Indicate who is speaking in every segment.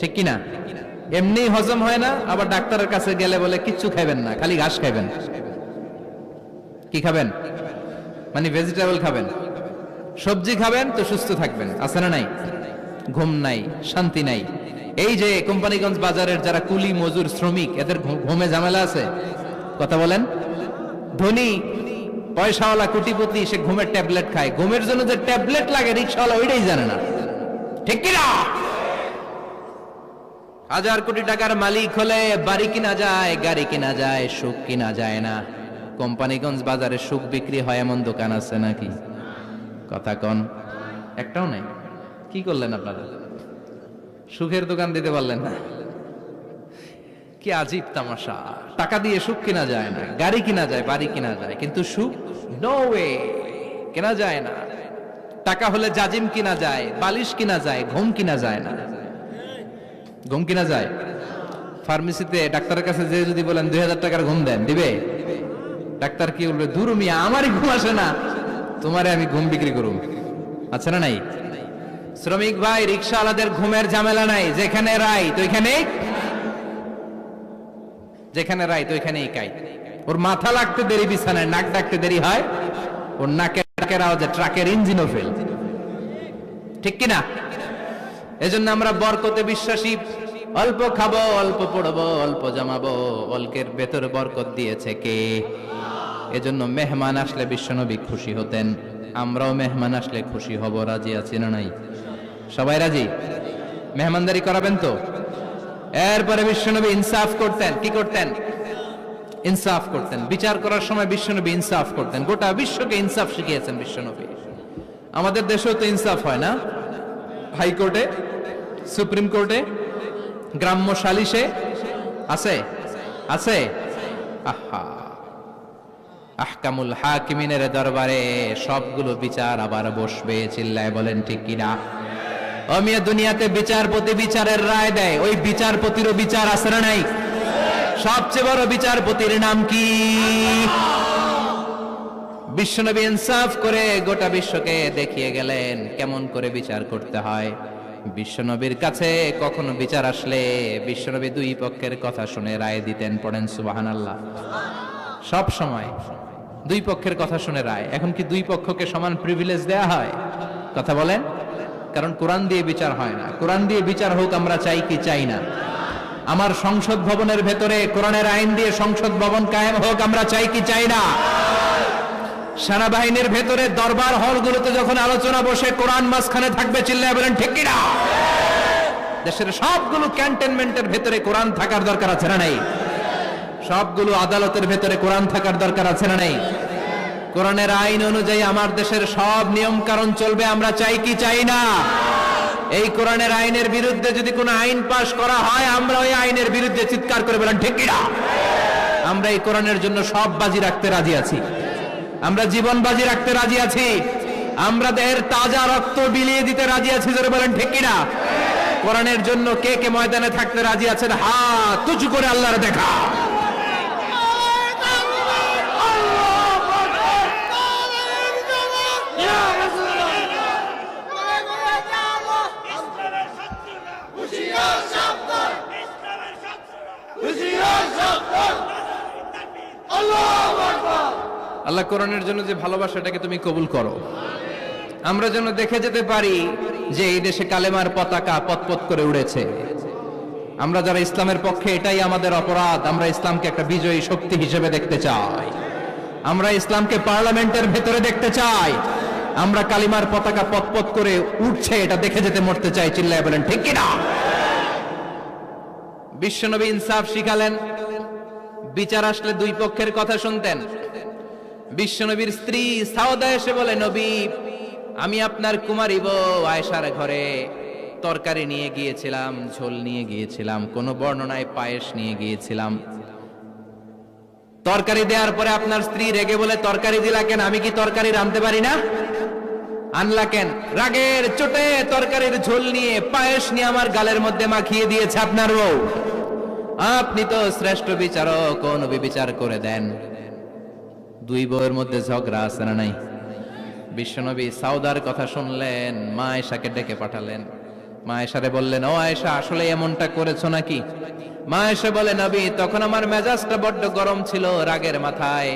Speaker 1: ঠিক কি না এমনি হজম হয় না, আবার ডাক্তারের কাছে গেলে বলে, কিচ্ছু খাবেন না, খালি ঘাস খাবেন কি খাবেন? মানে ভেজিটেবল খাবেন। সবজি খাবেন, তো সুস্থ থাকবেন। আছে না নাই? ঘুম নাই, শান্তি নাই। এই যে কোম্পানিগঞ্জ বাজারের যারা কুলি, মজুর, শ্রমিক, এদের ঘুমে ঝামেলা আছে? কথা বলেন। ধনী, পয়সাওয়ালা, কোটিপতি, সে ঘুমের ট্যাবলেট খায়। ঘুমের জন্য যে ট্যাবলেট লাগে, রিক্সাওয়ালা ওইটাই জানে না। ঠিক কিনা? হাজার কোটি টাকার মালিক হলে বাড়ি কিনা যায়, গাড়ি কিনা যায়, সুখ কিনা যায় না। কোম্পানিগঞ্জ বাজারে সুখ বিক্রি হয় এমন দোকান আছে নাকি? কথা কন। একটাও নাই। কি করলেন আপনারা? সুখের দোকান দিতে পারলেন না। কি আজীব তামাশা। টাকা দিয়ে সুখ কিনা যায় না, গাড়ি কিনা যায়, বাড়ি কিনা যায়, কিন্তু সুখ নো ওয়ে কেনা যায় না। টাকা হলে জাজিম কিনা যায়, বালিশ কিনা যায়, ঘুম কিনা যায় না। ঘুম কিনা যায়? ফার্মেসিতে ডাক্তারের কাছে যে যদি বলেন দুই হাজার টাকার ঘুম দেন, দিবে? ডাক্তার কি বলবে দূর আমারই ঘুম আসে না। তোমারে আমি ঘুম বিক্রি করুম। আচ্ছা না নাই? শ্রমিক ভাই, রিক্সাওয়ালাদের ঘুমের ঝামেলা নাই। যেখানে রাই তো ওইখানে যেখানে রাই তো ওইখানেই কাই। ওর মাথা লাগতে দেরি, বিছানায় নাক ডাকতে দেরি হয়। ওর নাকের ট্রাকের ইঞ্জিনও ফেল ঠিক কিনা? এজন্য আমরা বরকতে বিশ্বাসী। অল্প খাব, অল্প পড়ব, অল্প জমাবো। অল্পের ভেতর বরকত দিয়েছে কে? এজন্য মেহমান আসলে বিশ্বনবী খুশি হতেন। আমরাও মেহমান আসলে খুশি হব, রাজি আছি না নাই? সবাই রাজি? মেহমানদারি করাবেন তো? এরপরে বিশ্বনবী ইনসাফ করতেন। কি করতেন? ইনসাফ করতেন। বিচার করার সময় বিশ্বনবী ইনসাফ করতেন। গোটা বিশ্বকে ইনসাফ শিখিয়েছেন বিশ্বনবী। আমাদের দেশেও তো ইনসাফ হয় না? হাইকোর্টে, সুপ্রিম কোর্টে, গ্রাম্য সালিশে, আছে? আছে? আহা। আহকামুল হাকিমিনের দরবারে সবগুলো বিচার আবার বসবে, চিল্লায় বলেন, ঠিক কিনা অমিয়া দুনিয়াতে বিচারপতি বিচারের রায় দেয়, ওই বিচারপতিরও বিচার না নাই? সবচেয়ে বড় বিচারপতির নাম কি? বিশ্বনবী ইনসাফ করে গোটা বিশ্বকে দেখিয়ে গেলেন, কেমন করে বিচার করতে হয়? বিশ্বনবীর কাছে কখনো বিচার আসলে বিশ্বনবী দুই পক্ষের কথা শুনে রায় দিতেন, পড়েন সুবাহান আল্লাহ সব সময় দুই পক্ষের কথা শুনে রায়। এখন কি দুই পক্ষকে সমান প্রিভিলেজ দেয়া হয়? কথা বলেন। কারণ কোরআন দিয়ে বিচার হয় না। কোরআন দিয়ে বিচার হোক, আমরা চাই কি চাই না। আমার সংসদ ভবনের ভেতরে কোরআনের আইন দিয়ে সংসদ ভবন কায়েম হোক, আমরা চাই কি চাই না? সেনাবাহিনীর ভেতরে দরবার হলগুলোতে যখন আলোচনা বসে, কোরআন মাঝখানে থাকবে, চিল্লায় বলেন, ঠিক কিনা? দেশের সবগুলো ক্যান্টনমেন্টের ভেতরে কোরআন থাকার দরকার আছে না নাই? সবগুলো আদালতের ভেতরে কোরআন থাকার দরকার আছে না নাই? কোরআনের আইন অনুযায়ী আমার দেশের সব নিয়ম কারণ চলবে, আমরা চাই কি চাই না? এই কোরআনের আইনের বিরুদ্ধে যদি কোনো আইন পাশ করা হয়, আমরা ওই আইনের বিরুদ্ধে চিৎকার করে বলেন, ঠিক কিনা? আমরা এই কোরআনের জন্য সব বাজি রাখতে রাজি আছি। আমরা জীবন বাজি রাখতে রাজি আছি। আমরা দেহের তাজা রক্ত বিলিয়ে দিতে রাজি আছি যারা বলেন, ঠিক কিনা? কোরআনের জন্য কে কে ময়দানে থাকতে রাজি আছেন? হা তুচু করে আল্লাহর দেখা। আল্লাহ কোরআনের জন্য যে ভালোবাসাটাকে তুমি কবুল করো। আমরা যেন দেখে যেতে পারি যে এই দেশে কালেমার পতাকা পতপত করে উড়েছে। আমরা যারা ইসলামের পক্ষে এটাই আমাদের অপরাধ, আমরা ইসলামকে একটা বিজয়ী শক্তি হিসেবে দেখতে চাই। আমরা ইসলামকে পার্লামেন্টের ভেতরে দেখতে চাই। আমরা কালিমার পতাকা পতপত করে উঠছে, এটা দেখে যেতে মরতে চাই, চিল্লায় বলেন, ঠিক কিনা? বিশ্বনবী ইনসাফ শিখালেন। বিচার আসলে দুই পক্ষের কথা শুনতেন। বিশ্বনবীর স্ত্রী সাউদা এসে বলে, নবী, আমি আপনার কুমারী বউ আয়েশার ঘরে তরকারি নিয়ে গিয়েছিলাম, ঝোল নিয়ে গিয়েছিলাম, কোন বর্ণনায় পায়েস নিয়ে গিয়েছিলাম। তরকারি দেওয়ার পরে আপনার স্ত্রী রেগে বলে, তরকারি দিলা কেন? আমি কি তরকারি রাঁধতে পারি না? আনলা কেন? রাগের চোটে তরকারির ঝোল নিয়ে পায়েস নিয়ে আমার গালের মধ্যে মাখিয়ে দিয়েছে আপনার বউ। আপনি তো শ্রেষ্ঠ বিচারক কোন বিচার করে দেন। দুই বউয়ের মধ্যে ঝগড়া আছে না নাই? বিশ্বনবী সাউদার কথা শুনলেন, মা এসাকে ডেকে পাঠালেন। মা আয়েশারে বললেন, ও আয়েশা, আসলে এমনটা করেছ নাকি? মা এসে বলে, নবী, তখন আমার মেজাজটা বড্ড গরম ছিল রাগের মাথায়।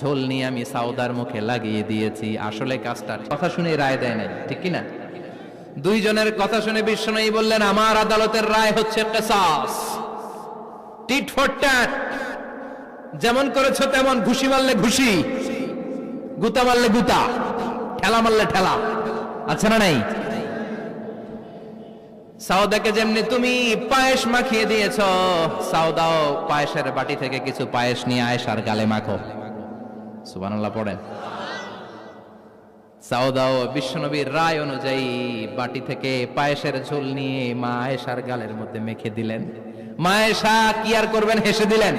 Speaker 1: ঝোল নিয়ে আমি সাউদার মুখে লাগিয়ে দিয়েছি, আসলে কাজটা কথা শুনে রায় দেয় নাই, ঠিক কি না? দুইজনের কথা শুনে বিশ্বনয়ী বললেন, আমার আদালতের রায় হচ্ছে কেসাস। টিট ফর ট্যাট যেমন করেছ তেমন ঘুষি মারলে ঘুষি, গুতা মারলে গুতা, ঠেলা মারলে ঠেলা আচ্ছা না নাই? সাউদাকে যেমনি তুমি পায়েস মাখিয়ে দিয়েছ সাউদাও পায়েসের বাটি থেকে কিছু পায়েস নিয়ে আয়েশার গালে মাখো। সুবহানাল্লাহ পড়েন। সাউদাও বিশ্বনবীর রায় অনুযায়ী বাটি থেকে পায়েসের ঝোল নিয়ে মা আয়েশার গালের মধ্যে মেখে দিলেন। মা আয়েশা কি আর করবেন হেসে দিলেন?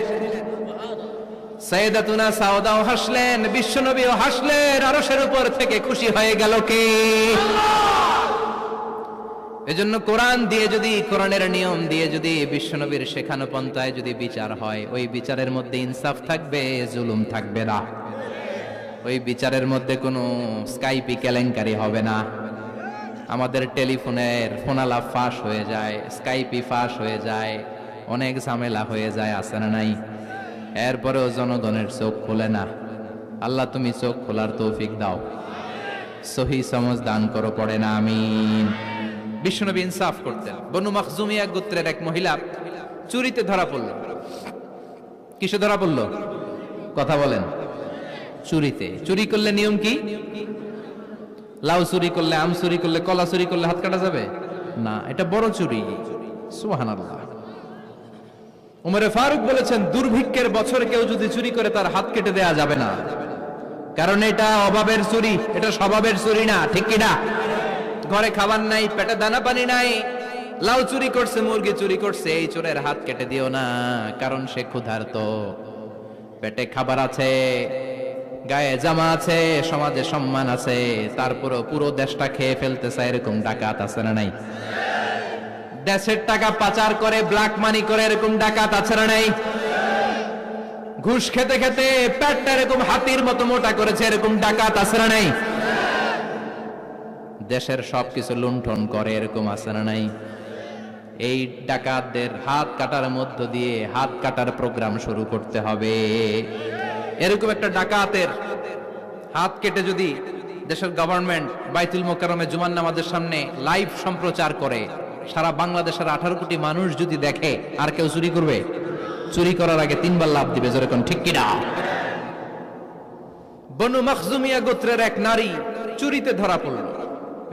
Speaker 1: সৈয়দাতুনা সাউদাও হাসলেন বিশ্বনবীও হাসলেন আরশের উপর থেকে খুশি হয়ে গেল কে? এজন্য কোরআন দিয়ে যদি কোরআনের নিয়ম দিয়ে যদি বিশ্বনবীর শেখানো পন্থায় যদি বিচার হয় ওই বিচারের মধ্যে ইনসাফ থাকবে জুলুম থাকবে না। ওই বিচারের মধ্যে কোনো স্কাইপি কেলেঙ্কারি হবে না। আমাদের টেলিফোনের ফোনালাপ ফাঁস হয়ে যায় স্কাইপি ফাঁস হয়ে যায় অনেক ঝামেলা হয়ে যায় আসে না নাই? এরপরেও জনগণের চোখ খোলে না। আল্লাহ, তুমি চোখ খোলার তৌফিক দাও। সহি সমজ দান করো, পড়ে না, আমিন। বিশ্বনবী ইনসাফ করতেন। বনু মখজুমিয়া গোত্রের এক মহিলা চুরিতে ধরা পড়ল। কিসে ধরা পড়ল? কথা বলেন। চুরিতে। চুরি করলে নিয়ম কি? লাউ চুরি করলে আম চুরি করলে কলা চুরি করলে হাত কাটা যাবে? না, এটা বড় চুরি। সুবহানাল্লাহ। উমরে ফারুক বলেছেন, দুর্ভিক্ষের বছর কেউ যদি চুরি করে তার হাত কেটে দেয়া যাবে না। কারণ এটা অভাবের চুরি, এটা স্বভাবের চুরি না, ঠিক কি না? ঘরে খাবার নাই, পেটে দানা পানি নাই, লাউ চুরি করছে, মুরগি চুরি করছে, এই চোরের হাত কেটে দিও না, কারণ সে ক্ষুধার্ত। পেটে খাবার আছে, গায়ে জামা আছে, সমাজে সম্মান আছে, তারপরও পুরো দেশটা খেয়ে ফেলতে এরকম ডাকাত আছে না নাই? দেশের টাকা পাচার করে ব্ল্যাক মানি করে, এরকম ডাকাত আছে না নাই? ঘুষ খেতে খেতে পেটটা এরকম হাতির মতো মোটা করেছে, এরকম ডাকাত আছে না নাই? দেশের সবকিছু লুণ্ঠন করে, এরকম আছে না নাই? এই ডাকাতদের হাত কাটার মধ্য দিয়ে হাত কাটার প্রোগ্রাম শুরু করতে হবে। এরকম একটা ডাকাতের হাত কেটে যদি দেশের গভর্নমেন্ট বাইতুল মোকারমে জুমান নামাজের সামনে লাইভ সম্প্রচার করে সারা বাংলাদেশের আঠারো কোটি মানুষ যদি দেখে, আর কেউ চুরি করবে? চুরি করার আগে তিনবার লাভ দিবে যেরকম ঠিক কিনা? বনু মখজুমিয়া গোত্রের এক নারী চুরিতে ধরা পড়ল।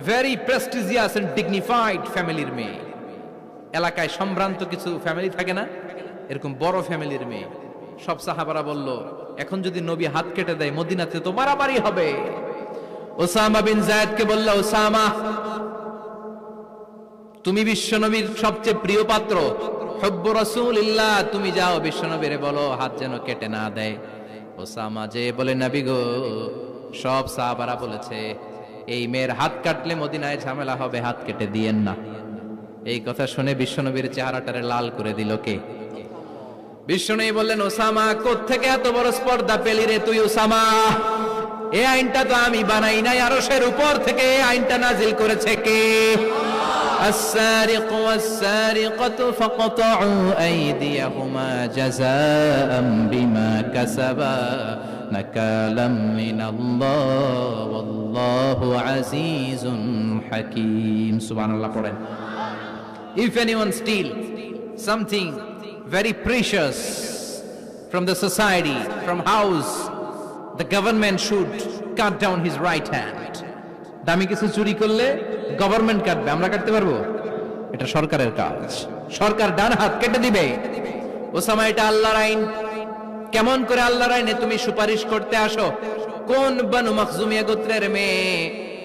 Speaker 1: ভেরি প্রেস্টিজিয়াস এন্ড ডিগনিফাইড ফ্যামিলির মেয়ে। এলাকায় সম্ভ্রান্ত কিছু ফ্যামিলি থাকে না? এরকম বড় ফ্যামিলির মেয়ে। সব সাহাবারা বলল, এখন যদি নবী হাত কেটে দেয়, মদিনাতে তো মারামারি হবে। ওসামা বিন জায়দকে বলল, ওসামা তুমি বিশ্বনবীর সবচেয়ে প্রিয় পাত্র। হব্ব রাসূলিল্লাহ, তুমি যাও বিশ্বনবীর বলো, হাত যেন কেটে না দেয়। ওসামা যে বলে, নাবি গো, সব সাহাবারা বলেছে, এই মেয়ের হাত কাটলে মদিনায় ঝামেলা হবে, হাত কেটে দিয়েন না। এই কথা শুনে বিশ্বনবীর চেহারাটারে লাল করে দিল কে? বিশ্বনবী বললেন, ওসামা থেকে এত বড় স্পর্ধা পেলি রে তুই, ওসামা? এই আইনটা তো আমি বানাই নাই, আরশের উপর থেকে আইনটা নাজিল করেছে কে? السارق والسارقة فاقطعوا أيديهما جزاء بما كسبا نكالا من الله والله عزيز حكيم سبحان الله قرآن If anyone steal something very precious from the society, from house, the government should cut down his right hand. দামি কিছু চুরি করলে গভর্নমেন্ট কাটবে, আমরা কাটতে পারব? এটা সরকারের কাজ। সরকার ডান হাত কেটে দিবে। ওসামা, এটা আল্লাহর আইন। কেমন করে আল্লাহর আইনে তুমি সুপারিশ করতে আসো? কোন বানু মখজুমিয়া গোত্রের মেয়ে?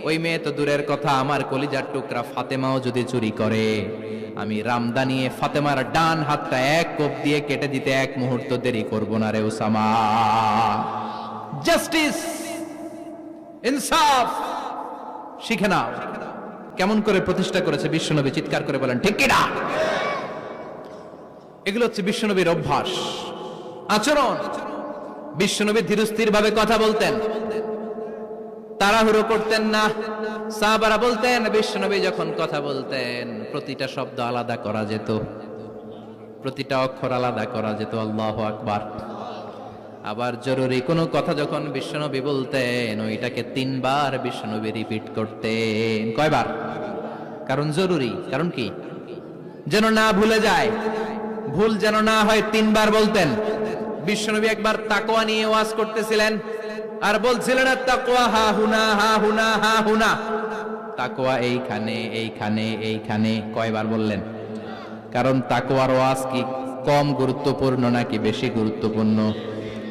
Speaker 1: ওই মেয়ে তো দূরের কথা, আমার কলিজার টুকরা ফাতেমাও যদি চুরি করে, আমি রামদানিয়ে ফাতেমার ডান হাতটা এক কোপ দিয়ে কেটে দিতে এক মুহূর্ত দেরি করব না রে ওসামা। জাস্টিস ইনসাফ শিখে নাও। কেমন করে প্রতিষ্ঠা করেছে বিশ্বনবী? চিৎকার করে বলেন, ঠিক কিনা এগুলো হচ্ছে বিশ্বনবীর অভ্যাস। আচরণ। বিশ্বনবী ধীরস্থির ভাবে কথা বলতেন। তাড়াহুড়ো করতেন না। সাহাবারা বলতেন, বিশ্বনবী যখন কথা বলতেন, প্রতিটা শব্দ আলাদা করা যেত। প্রতিটা অক্ষর আলাদা করা যেত। আল্লাহ আকবার। আবার জরুরি কোনো কথা যখন বিশ্বনবী বলতেন, ওইটাকে তিনবার বিশ্বনবী রিপিট করতেন। কয়বার? কারণ জরুরি। কারণ কি? যেন না ভুলে যায়। ভুল যেন না হয় তিনবার বলতেন। বিশ্বনবী একবার তাকোয়া নিয়ে ওয়াজ করতেছিলেন আর বলছিলেন তাকোয়া হা হুনা হা হুনা হা হুনা। তাকোয়া এইখানে এইখানে এইখানে কয়বার বললেন? কারণ তাকোয়ার ওয়াজ কি কম গুরুত্বপূর্ণ নাকি বেশি গুরুত্বপূর্ণ?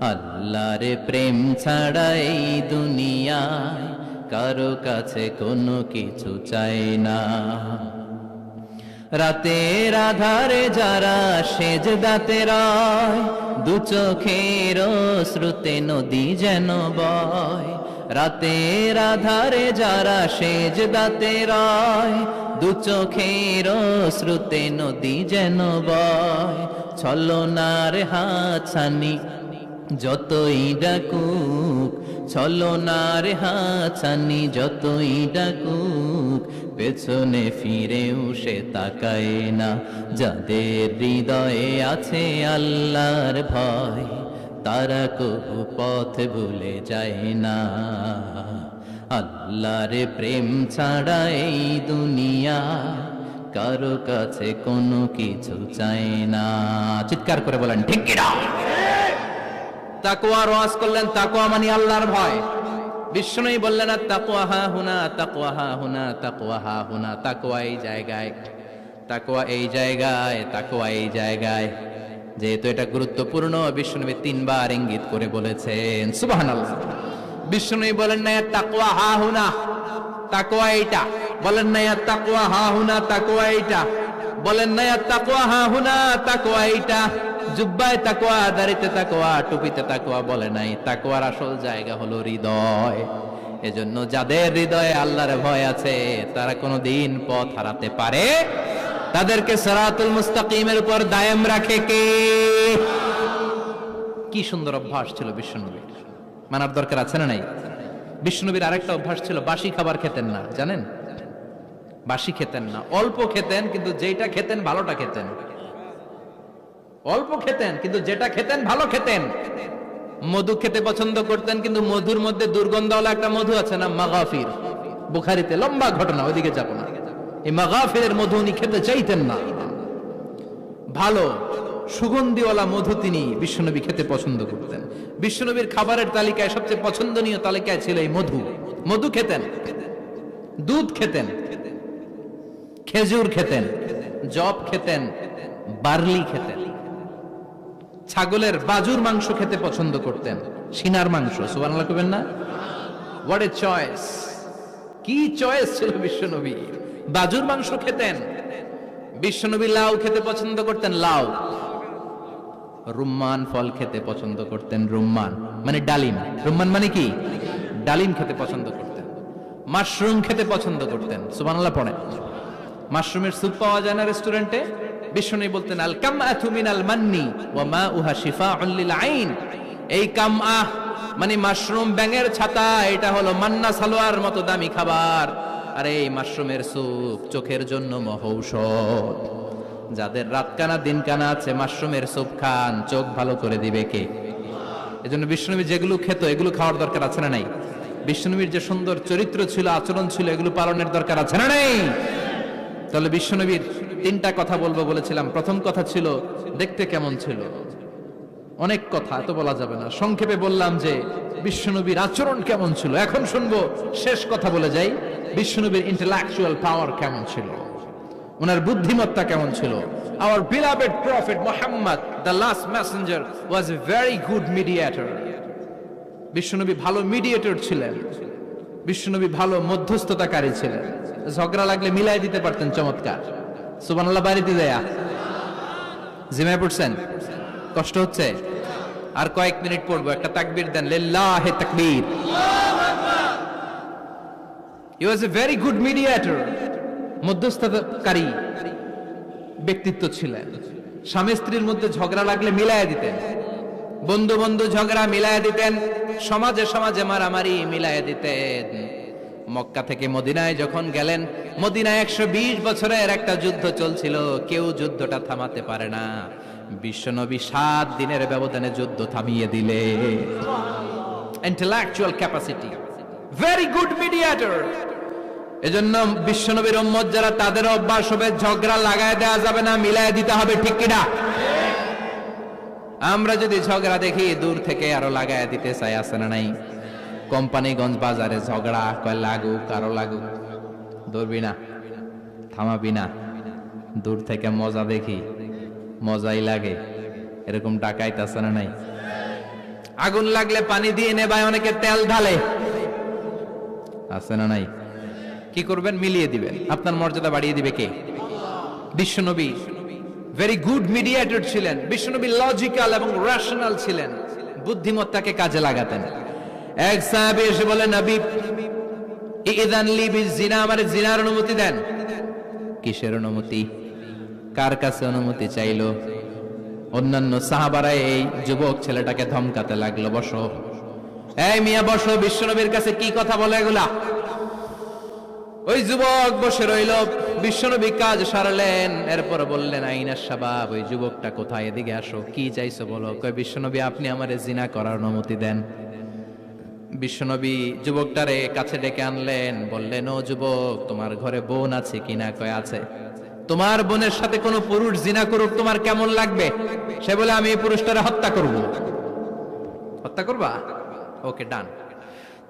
Speaker 1: আল্লাহর প্রেম ছাড়া এই দুনিয়ায় কারও কাছে কোনো কিছু চায় না। রাতের আধারে যারা সেজ দাতে রয়, দু চোখের শ্রুতে নদী যেন বয়। রাতের আধারে যারা সেজ দাতে রয়, দু চোখের শ্রুতে নদী যেন বয়। ছলনার হাছানি যতই ডাকুক, ছলনার হাছানি যতই ডাকুক, পেছনে ফিরেও সে তাকায় না। যাদের হৃদয়ে আছে আল্লাহর ভয়, তারা কবু পথ ভুলে যায় না। আল্লাহর প্রেম ছাড়া এই দুনিয়া কারও কাছে কোনো কিছু চায় না। চিৎকার করে বলেন ঠিক কিনা তাকুয়া রওয়াজ করলেন তাকুয়া মানে আল্লাহর ভয়। বিষ্ণুই বললেন তাকুয়া হা হুনা তাকুয়া হা হুনা তাকুয়া হা হুনা তাকুয়া এই জায়গায় তাকুয়া এই জায়গায় তাকুয়া এই জায়গায়। যেহেতু এটা গুরুত্বপূর্ণ বিষ্ণুনবী তিনবার ইঙ্গিত করে বলেছেন, সুবহানাল্লাহ। বিষ্ণুই বলেন না তাকুয়া হা হুনা তাকুয়া এইটা। বলেন না তাকুয়া হা হুনা তাকুয়া এইটা। বলেন না তাকুয়া হা হুনা তাকুয়া এইটা। জুব্বায় তাকোয়া দাড়িতে তাকোয়া টুপিতে তাকোয়া বলে নাই। তাকোয়ার আসল জায়গা হলো হৃদয়। এজন্য যাদের হৃদয়ে আল্লাহর ভয় আছে, তারা কোনো দিন পথ হারাতে পারে। তাদেরকে সরাতুল মুস্তাকিমের উপর দায়াম রাখে কে? কি সুন্দর অভ্যাস ছিল বিশ্বনবীর। মানার দরকার আছে না নাই? বিষ্ণুনবীর আরেকটা অভ্যাস ছিল, বাসি খাবার খেতেন না, জানেন? বাসি খেতেন না, অল্প খেতেন, কিন্তু যেটা খেতেন, ভালোটা খেতেন। অল্প খেতেন, কিন্তু যেটা খেতেন ভালো খেতেন। মধু খেতে পছন্দ করতেন, কিন্তু মধুর মধ্যে দুর্গন্ধওয়ালা একটা মধু আছে না, মাগাফির। বুখারিতে লম্বা ঘটনা, ওইদিকে যাব না। এই মাগাফিরের মধু উনি খেতে চাইতেন না। ভালো, সুগন্ধিওয়ালা মধু তিনি বিশ্বনবী খেতে পছন্দ করতেন। বিশ্বনবীর খাবারের তালিকায় সবচেয়ে পছন্দনীয় তালিকায় ছিল এই মধু। মধু খেতেন, দুধ খেতেন, খেজুর খেতেন, জব খেতেন, বার্লি খেতেন। ছাগলের বাজুর মাংস খেতে পছন্দ করতেন। সিনার মাংস, সুবহানাল্লাহ কবেন না? হোয়াট এ চয়েস কি চয়েস ছিল বিশ্বনবী? বাজুর মাংস খেতেন, বিশ্বনবী লাউ খেতে পছন্দ করতেন, লাউ। রুম্মান ফল খেতে পছন্দ করতেন, রুম্মান। মানে ডালিম। রুম্মান মানে কি? ডালিম খেতে পছন্দ করতেন। মাশরুম খেতে পছন্দ করতেন, সুবহানাল্লাহ পড়েন। মাশরুমের স্যুপ পাওয়া যায় না রেস্টুরেন্টে? বিষ্ণু বলতেন, আল কামআতু মিনাল মান্নি ওয়া মাউহা শিফাউন লিল আইন। এই কামআহ মানে মাশরুম ব্যাঙের ছাতা, এটা হলো মান্না সালোয়ার মতো দামি খাবার। আর এই মাশরুমের স্যুপ চোখের জন্য মহৌষধ। যাদের রাত কানা দিন আছে, মাশরুমের স্যুপ খান, চোখ ভালো করে দিবে কে? এজন্য বিষ্ণুনবী যেগুলো খেত, এগুলো খাওয়ার দরকার আছে না নাই? বিষ্ণুনবীর যে সুন্দর চরিত্র ছিল, আচরণ ছিল, এগুলো পালনের দরকার আছে না নাই? তাহলে বিশ্বনবীর তিনটা কথা বলব বলেছিলাম। প্রথম কথা ছিল, দেখতে কেমন ছিল? অনেক কথা, এত বলা যাবে না। সংক্ষেপে বললাম যে, বিশ্বনবীর আচরণ কেমন ছিল? এখন শুনব, শেষ কথা বলে যাই। বিশ্বনবীর ইন্টেলেকচুয়াল পাওয়ার কেমন ছিল? ওনার বুদ্ধিমত্তা কেমন ছিল? Our beloved prophet Muhammad the last messenger was a very good mediator. বিশ্বনবী ভালো মিডিয়েটর ছিলেন। বিশ্বনবী ভালো মধ্যস্থতাকারী ছিলেন। ঝগড়া লাগলে মিলাই দিতে পারতেন চমৎকার। সুবানাল্লাহ বাড়িতে দেয়া জিমায় পড়ছেন? কষ্ট হচ্ছে? আর কয়েক মিনিট পড়ব, একটা তাকবীর দেন, লিল্লাহে তাকবীর। He was a very good mediator মধ্যস্থতাকারী ব্যক্তিত্ব ছিলেন। স্বামী স্ত্রীর মধ্যে ঝগড়া লাগলে মিলাইয়া দিতেন। বন্ধু বন্ধু ঝগড়া মিলাইয়া দিতেন, সমাজে সমাজে মারামারি মিলাইয়া দিতেন। মক্কা থেকে মদিনায় যখন গেলেন, মদিনায় একশো বিশ বছরের একটা যুদ্ধ চলছিল। কেউ যুদ্ধটা থামাতে পারে না। বিশ্বনবী সাত দিনের ব্যবধানে যুদ্ধ থামিয়ে দিলে। Intellectual capacity very good mediator এজন্য বিশ্বনবীর উম্মত যারা, তাদের অভ্যাস হবে, ঝগড়া লাগায় দেওয়া যাবে না, মিলায় দিতে হবে, ঠিক কিনা আমরা যদি ঝগড়া দেখি, দূর থেকে আরও লাগায় দিতে চাই, আছে না নাই? কোম্পানিগঞ্জ বাজারে ঝগড়া, কয় লাগুক কারও লাগুক ধরবি না, থামাবি না। দূর থেকে মজা দেখি, মজাই লাগে। এরকম ডাকাইতে আছে না নাই? আগুন লাগলে পানি দিয়ে নেবায়, অনেকে তেল ঢালে। আছে না নাই? কি করবেন? মিলিয়ে দিবেন। আপনার মর্যাদা বাড়িয়ে দিবে কে? বিশ্বনবী। ভেরি গুড মিডিয়েটর ছিলেন। বিশ্বনবী লজিক্যাল এবং রেশনাল ছিলেন। বুদ্ধিমত্তাকে কাজে লাগাতেন। এক সাহাবী এসে বলে, নবী, ইদান লি জিনা, আমার জিনার অনুমতি দেন। কিসের অনুমতি? কার কাছে অনুমতি চাইলো? অন্যান্য সাহাবারা এই যুবক ছেলেটাকে ধমকাতে লাগল, বসো। এই মিয়া, বসো বিশ্বনবীর কাছে কি কথা বলে এগুলা? ওই যুবক বসে রইল বিশ্বনবী কাজ সারলেন, এরপর বললেন আইনার সাবাব, ওই যুবকটা কোথায়? এদিকে আসো, কি চাইছো বলো? কয় বিশ্বনবী আপনি আমার জিনা করার অনুমতি দেন। বিশ্বনবী যুবকটারে কাছে ডেকে আনলেন, বললেন, ও যুবক, তোমার ঘরে বোন আছে কিনা কয় আছে? তোমার বোনের সাথে কোনো পুরুষ জিনা করুক, তোমার কেমন লাগবে? সে বলে, আমি এই পুরুষটারে হত্যা করব। হত্যা করবা? ওকে, ডান।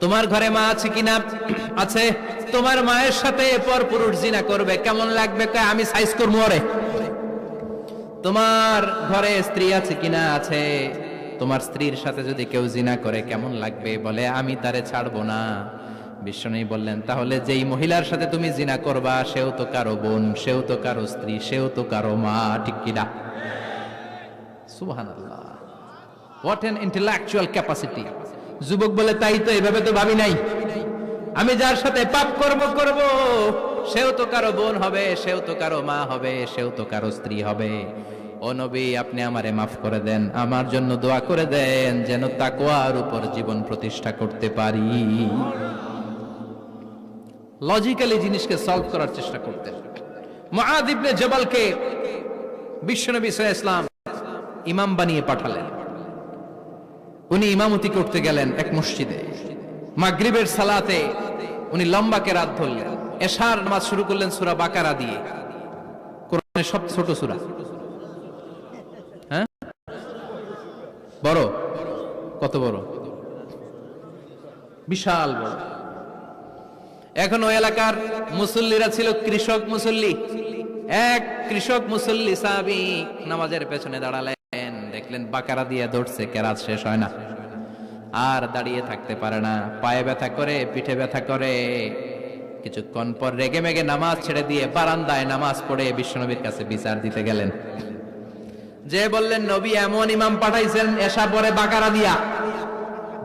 Speaker 1: তোমার ঘরে মা আছে কিনা আছে। তোমার মায়ের সাথে পর পুরুষ জিনা করবে, কেমন লাগবে? কয়, আমি সাইজ করব তোমার ঘরে স্ত্রী আছে কিনা আছে। তোমার স্ত্রীর সাথে যদি কেউ জিনা করে, কেমন লাগবে? বলে, আমি তারে ছাড়বো না। বিষ্ণু বললেন, তাহলে যেই মহিলার সাথে তুমি জিনা করবা, সেও তো কারও বোন, সেও তো কারও স্ত্রী, সেও তো কারও মা, ঠিক কিনা হোয়াট এন ইন্টেলেকচুয়াল ক্যাপাসিটি যুবক বলে, তাই তো এভাবে তো ভাবি নাই। আমি যার সাথে পাপ করব করব, সেও তো কারও বোন হবে, সেও তো কারও মা হবে, সেও তো কারও স্ত্রী হবে। ও নবী, আপনি আমারে মাফ করে দেন। আমার জন্য দোয়া করে দেন যেন তাকওয়ার উপর জীবন প্রতিষ্ঠা করতে পারি। লজিক্যালি জিনিসকে সলভ করার চেষ্টা করতেন মুআদ ইবনে জবালকে বিশ্বনবী সাল্লাল্লাহু ইসলাম ইমাম বানিয়ে পাঠালেন। উনি ইমামতি করতে গেলেন এক মসজিদে। মাগরিবের সালাতে উনি লম্বা কেরাত ধরলেন। এশার নামাজ শুরু করলেন সুরা বাকারা দিয়ে। কোরআনের সব ছোট সূরা হ্যাঁ বড়? কত বড়? বিশাল বড়। এখন ওই এলাকার মুসল্লিরা ছিল কৃষক মুসল্লি। এক কৃষক মুসল্লি সাহাবি নামাজের পেছনে দাঁড়ালেন। দেখলেন বাকারা দিয়ে দৌড়ছে, কেরাত শেষ হয় না। আর দাঁড়িয়ে থাকতে পারে না। পায়ে ব্যথা করে, পিঠে ব্যথা করে। কিছুক্ষণ পর রেগে মেগে নামাজ ছেড়ে দিয়ে বারান্দায় নামাজ পড়ে বিশ্বনবীর কাছে বিচার দিতে গেলেন। যে বললেন, নবী এমন ইমাম পাঠাইছেন, এসা পরে বাকারা দিয়া।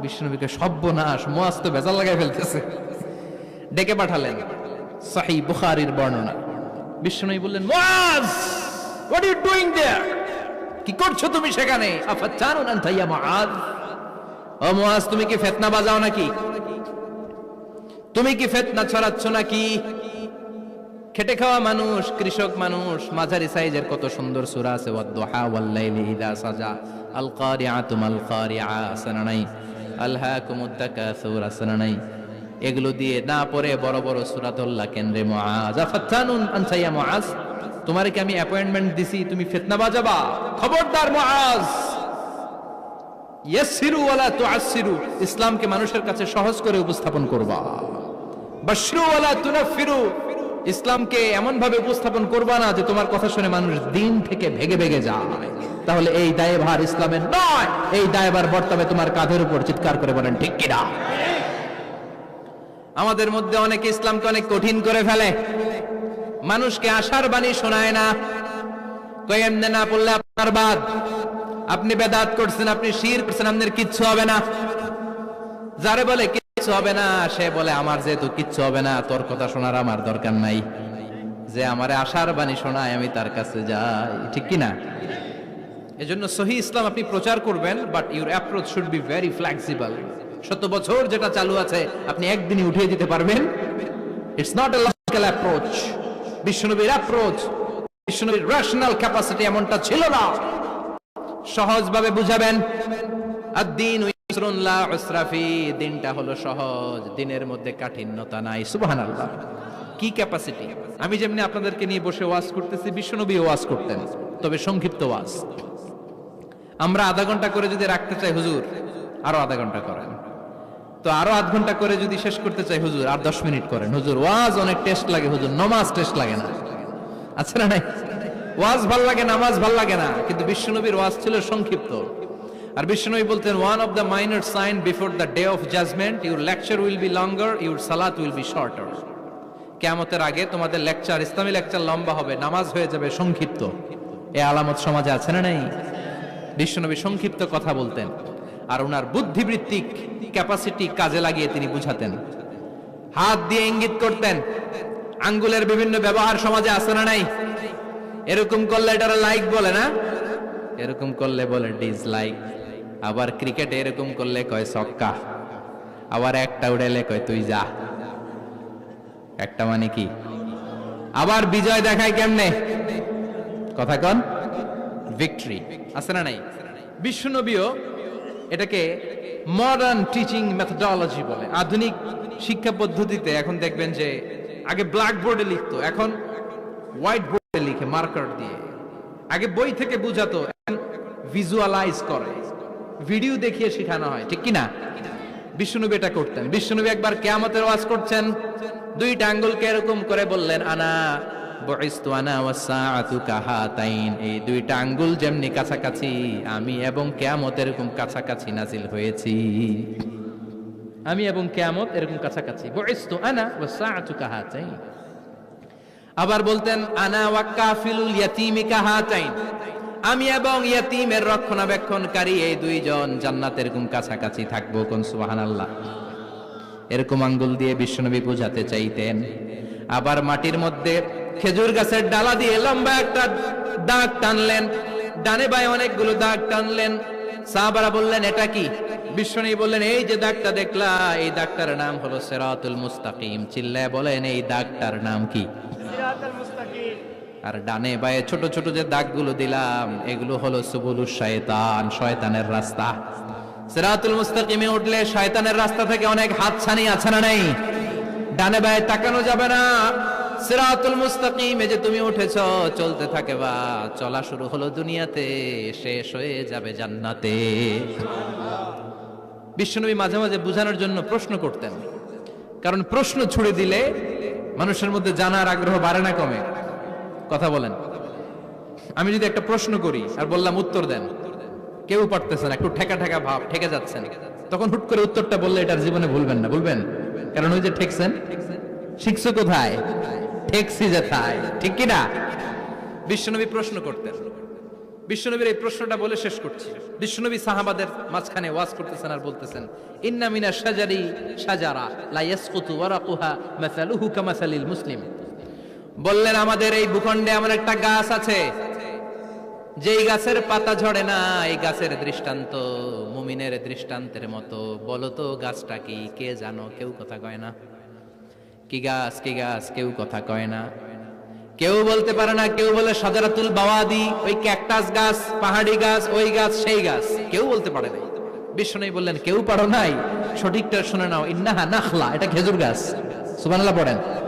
Speaker 1: বিশ্বনবীকে সব্যনাশ মোয়াজ তো বেজাল লাগাই ফেলতেছে। ডেকে পাঠালেন সাহি বুখারীর বর্ণনা। বিশ্বনবী বললেন, Muaz what you doing there কি করছ তুমি সেখানে? আফাতানুন আনতা ইয়া মুআজ। ও মুআজ, তুমি কি ফিতনা বাজাও নাকি? তুমি কি ফিতনা ছড়াচ্ছ নাকি? খেটে খাওয়া মানুষ, কৃষক মানুষ, মাঝারি সাইজের কত সুন্দর সূরা আছে, ওয়াদ-দুহা ওয়াল-লাইলি ইযা সাজা আল কারিআতু মাল কারিআ সানানাই আলহাকুমুত তাকাসুর সানানাই। এগুলো দিয়ে না পড়ে বড় বড় সুরাতুল্লাহ কেন্দ্রে মুআজ। আফাতানুন আনতা ইয়া মুআজ, তোমারে কি আমি অ্যাপয়েন্টমেন্ট দিছি, তুমি ফিতনা বাজাবা? খবরদার মুআজ। ইয়াসসিরু ওয়ালা তুআসসিরু, ইসলামকে মানুষের কাছে সহজ করে উপস্থাপন করবা। বাশরু ওয়ালা তুনাফিরু ইসলামকে এমন ভাবে উপস্থাপন করবা না যে তোমার কথা শুনে মানুষ দিন থেকে ভেগে ভেগে যায়। তাহলে এই দায়ভার ইসলামের নয়, এই দায়ভার বর্তমানে তোমার কাঁধের উপর চিৎকার করে বলেন, ঠিক কিনা? আমাদের মধ্যে অনেকে ইসলামকে অনেক কঠিন করে ফেলে। মানুষকে আশার বাণী শোনায় না। কই এমনি না পড়লে আপনার বাদ। আপনি বেদাত করছেন, আপনি শির করছেন, আপনার কিচ্ছু হবে না। যারে বলে কিচ্ছু হবে না। সে বলে, আমার যেহেতু কিচ্ছু হবে না, তোর কথা শোনার আমার দরকার নাই। যে আমারে আশার বাণী শোনায়, আমি তার কাছে যাই। ঠিক কি না এজন্য সহি ইসলাম আপনি প্রচার করবেন but your approach should be very flexible শত বছর যেটা চালু আছে, আপনি একদিনই উঠিয়ে দিতে পারবেন। It's not a logical approach বিশ্বনবীর অ্যাপ্রোচ বিশ্বনবীর রেশনাল ক্যাপাসিটি এমনটা ছিল না। সহজভাবে বুঝাবেন আর দিনটা হলো সহজ, দিনের মধ্যে কাঠিন্যতা নাই, সুবহানাল্লাহ। কি ক্যাপাসিটি আমি যেমনি আপনাদেরকে নিয়ে বসে ওয়াজ করতেছি, বিশ্বনবী ওয়াজ করতেন, তবে সংক্ষিপ্ত ওয়াজ। আমরা আধা ঘণ্টা করে যদি রাখতে চাই হুজুর, আরও আধা ঘণ্টা করেন। তো আরও আধ ঘণ্টা করে যদি শেষ করতে চাই হুজুর, আর দশ মিনিট করেন। হুজুর, ওয়াজ অনেক টেস্ট লাগে হুজুর, নমাজ টেস্ট লাগে না। আচ্ছা না ওয়াজ ভালো লাগে, নামাজ ভালো লাগে না, কিন্তু বিশ্বনবীর ওয়াজ ছিল সংক্ষিপ্ত। আর বিশ্বনবী বলতেন one of the minor sign before the day of judgement your lecture will be longer your সালাত উইল বি শর্টার কেয়ামতের আগে তোমাদের লেকচার ইসলামী লেকচার লম্বা হবে, নামাজ হয়ে যাবে সংক্ষিপ্ত। এ আলামত সমাজে আছে না নেই? বিশ্বনবী সংক্ষিপ্ত কথা বলতেন, আর ওনার বুদ্ধিবৃত্তিক ক্যাপাসিটি কাজে লাগিয়ে তিনি বুঝাতেন। হাত দিয়ে ইঙ্গিত করতেন, আঙ্গুলের বিভিন্ন ব্যবহার সমাজে আছে না নাই? এরকম করলে এটার লাইক বলে না? এরকম করলে বলে ডিসলাইক আবার ক্রিকেটে এরকম করলে কয়, ছক্কা। আবার একটা উড়াইলে কয়, তুই যা। একটা মানে কি? আবার বিজয় দেখায় কেমনে? কথা কন। ভিক্টরি আছে না নাই? বিশ্বনবীও এটাকে মডার্ন টিচিং মেথডোলজি বলে। আধুনিক শিক্ষা পদ্ধতিতে এখন দেখবেন যে আগে ব্ল্যাক বোর্ডে লিখতো, এখন হোয়াইট বোর্ডে লিখে মার্কার দিয়ে। আগে বই থেকে বুঝাতো, এখন ভিজুয়ালাইজ করে। ভিডিও দেখিয়ে শেখানো হয়, ঠিক কি না বিষ্ণুনবী এটা করতেন। বিষ্ণুনবী একবার কেয়ামতের ওয়াজ করছেন, দুইটা আঙ্গুলকে এরকম করে বললেন, আনা এই দুইটা আঙ্গুল যেমনি কাছাকাছি, আমি এবং কেয়ামত এরকম কাছাকাছি নাজিল হয়েছি। আমি এবং কেয়ামত এরকম কাছাকাছি। আনা আবার বলতেন, আনা ওয়া কাফিলুল ইয়াতীমি কাহাতাইন। আমি এবং ইয়াতিমের রক্ষণাবেক্ষণকারী এই দুইজন জান্নাতের এরকম কাছাকাছি থাকব কোন সুবহানাল্লাহ? এরকম আঙ্গুল দিয়ে বিশ্বনবী বুঝাতে চাইতেন। আবার মাটির মধ্যে খেজুর গাছের ডালা দিয়ে লম্বা একটা দাগ টানলেন। ডানে বায়ে অনেকগুলো দাগ টানলেন। সাহাবারা বললেন, এটা কি? বিশ্বনবী বললেন, এই যে দাগটা দেখলা, এই দাগটার নাম হলো সেরাতুল মুস্তাকিম। চিল্লায় বলেন, এই দাগটার নাম কি? আর ডানে বায়ে ছোট ছোট যে দাগগুলো দিলাম, এগুলো হলো সুবুলু শয়তান, শয়তানের রাস্তা। সিরাতুল মুস্তাকিমে উঠলে শয়তানের রাস্তা থেকে অনেক হাত ছানি আছে না নাই? ডানে বায়ে তাকানো যাবে না। সিরাতুল মুস্তাকিমে যে তুমি উঠেছ, চলতে থাকে বা চলা শুরু হলো দুনিয়াতে, শেষ হয়ে যাবে জান্নাতে। বিশ্বনবী মাঝে মাঝে বুঝানোর জন্য প্রশ্ন করতেন। কারণ প্রশ্ন ছুড়ে দিলে মানুষের মধ্যে জানার আগ্রহ বাড়ে না কমে। কথা বলেন। আমি যদি একটা প্রশ্ন করি আর বললাম উত্তর দেন, কেউ পারতেছেন একটু ঠেকা ঠেকা ভাব, ঠেকে যাচ্ছেন। তখন হুট করে উত্তরটা বললে এটার জীবনে ভুলবেন না, ভুলবেন? কারণ ওই যে ঠেকছেন, শিখছো কোথায়? ঠেকছি যেথায় ঠিক কি না বিশ্বনবী প্রশ্ন করতেন। বিশ্বনবীর এই প্রশ্নটা বলে শেষ করছি। বিশ্বনবী সাহাবাদের মাঝখানে ওয়াজ করতেছেন আর বলতেছেন, ইন্না মিনা সাজারি সাজারা লা ইয়াসকুতু ওয়ারাকুহা মাসালুহু কামাসালিল মুসলিম। বললেন, আমাদের এই ভূখণ্ডে এমন একটা গাছ আছে, যেই গাছের পাতা ঝরে না। এই গাছের দৃষ্টান্ত মুমিনের দৃষ্টান্তের মতো। বলো তো, গাছটা কি? কে জানো? কেউ কথা কয় না। কি গাছ কি গাছ? কেউ কথা কয় না। কেউ বলতে পারে না, কেউ বলে সাজারাতুল বাওয়াদি, ওই ক্যাকটাস গাছ, পাহাড়ি গাছ, ওই গাছ, সেই গাছ। কেউ বলতে পারে নাই। বিষ্ণু বললেন, কেউ পারো নাই। সঠিকটা শুনে নাও, ইন্নাহা নাখলা এটা খেজুর গাছ। সুবহানাল্লাহ পড়েন।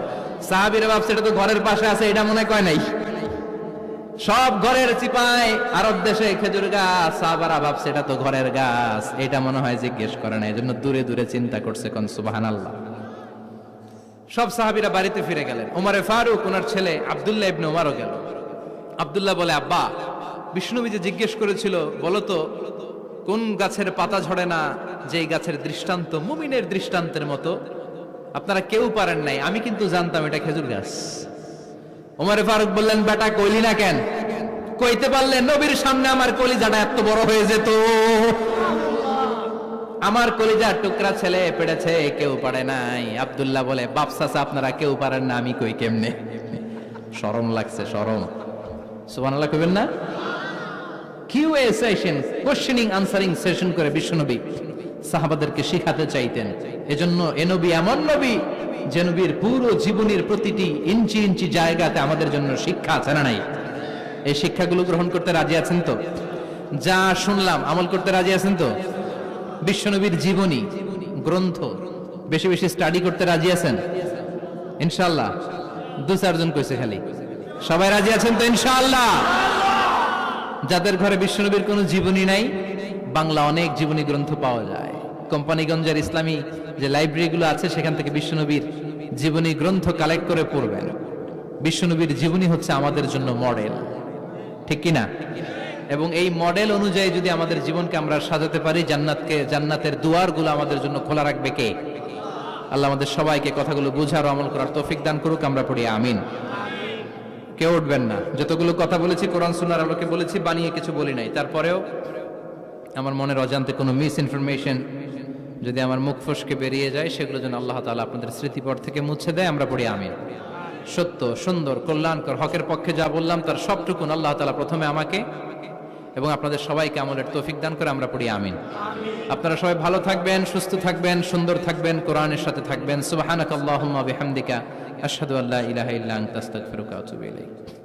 Speaker 1: সাহাবিরা ভাবছে, এটা তো ঘরের পাশে আছে, এটা মনে কয় নাই? সব ঘরের চিপায় আরব দেশে খেজুর গাছ, সাহাবারা ভাবছে, এটা তো ঘরের গাছ, এটা মনে হয় জিজ্ঞেস করে না এই জন্য দূরে দূরে চিন্তা করছে, কোন সুবাহান আল্লাহ সব সাহাবিরা বাড়িতে ফিরে গেলেন। ওমারে ফারুক, ওনার ছেলে আবদুল্লাহ ইবনে ওমারও গেল। আবদুল্লাহ বলে, আব্বা, বিষ্ণুবী যে জিজ্ঞেস করেছিল বলতো কোন গাছের পাতা ঝরে না, যেই গাছের দৃষ্টান্ত মুমিনের দৃষ্টান্তের মতো? আপনারা কেউ পারেন নাই। আমি কিন্তু জানতাম এটা খেজুর গাছ। ওমরে ফারুক বললেন, বেটা, কইলি না কেন? কইতে পারলে নবীর সামনে আমার কলিজাটা এত বড় হয়ে যেত। আমার কলিজার টুকরা ছেলে পেড়েছে কেউ পারে নাই। আব্দুল্লাহ বলে বাপসাসা আপনারা কেউ পারেন না, আমি কই কেমনে? শরম লাগছে, শরম। সুবহানাল্লাহ কইবেন না? Q A session questioning answering session করে বিশ্বনবী। সাহাবাদেরকে শিখাতে চাইতেন। এজন্য এ নবী এমন নবী যে নবীর পুরো জীবনের প্রতিটি ইঞ্চি ইঞ্চি জায়গাতে আমাদের জন্য শিক্ষা আছে না নাই? এই শিক্ষাগুলো গ্রহণ করতে রাজি আছেন তো? যা শুনলাম, আমল করতে রাজি আছেন তো? বিশ্বনবীর জীবনী, গ্রন্থ, বেশি বেশি স্টাডি করতে রাজি আছেন? ইনশাল্লাহ দু চারজন কইছে খালি। সবাই রাজি আছেন তো ইনশাআল্লাহ? যাদের ঘরে বিশ্বনবীর কোনো জীবনী নাই বাংলা অনেক জীবনী গ্রন্থ পাওয়া যায়। কোম্পানিগঞ্জের ইসলামী যে লাইব্রেরিগুলো আছে, সেখান থেকে বিশ্বনবীর জীবনী গ্রন্থ কালেক্ট করে পড়বেন। বিশ্বনবীর জীবনী হচ্ছে আমাদের জন্য মডেল ঠিক কি না এবং এই মডেল অনুযায়ী যদি আমাদের জীবনকে আমরা সাজাতে পারি, জান্নাতকে, জান্নাতের দুয়ারগুলো আমাদের জন্য খোলা রাখবে কে? আল্লাহ আমাদের সবাইকে কথাগুলো বুঝার আমল করার তৌফিক দান করুক, আমরা পড়ি আমিন। কেউ উঠবেন না। যতগুলো কথা বলেছি, কোরআন সুনার আলোকে বলেছি, বানিয়ে কিছু বলি নাই। তারপরেও আমার মনের অজান্তে কোনো মিস ইনফরমেশন যদি আমার মুখ ফসকে বেরিয়ে যায়, সেগুলো যেন আল্লাহ তালা আপনাদের স্মৃতিপট থেকে মুছে দেয়, আমরা পড়ি আমিন। সত্য, সুন্দর, কল্যাণকর, হকের পক্ষে যা বললাম, তার সবটুকুন আল্লাহ তালা প্রথমে আমাকে এবং আপনাদের সবাইকে আমলের তৌফিক দান করে আমরা পড়ি আমিন। আপনারা সবাই ভালো থাকবেন, সুস্থ থাকবেন, সুন্দর থাকবেন, কোরআনের সাথে থাকবেন। সুবহানাকাল্লাহুম্মা বিহামদিকা, আশহাদু আল্লা ইলাহা ইল্লা আনতা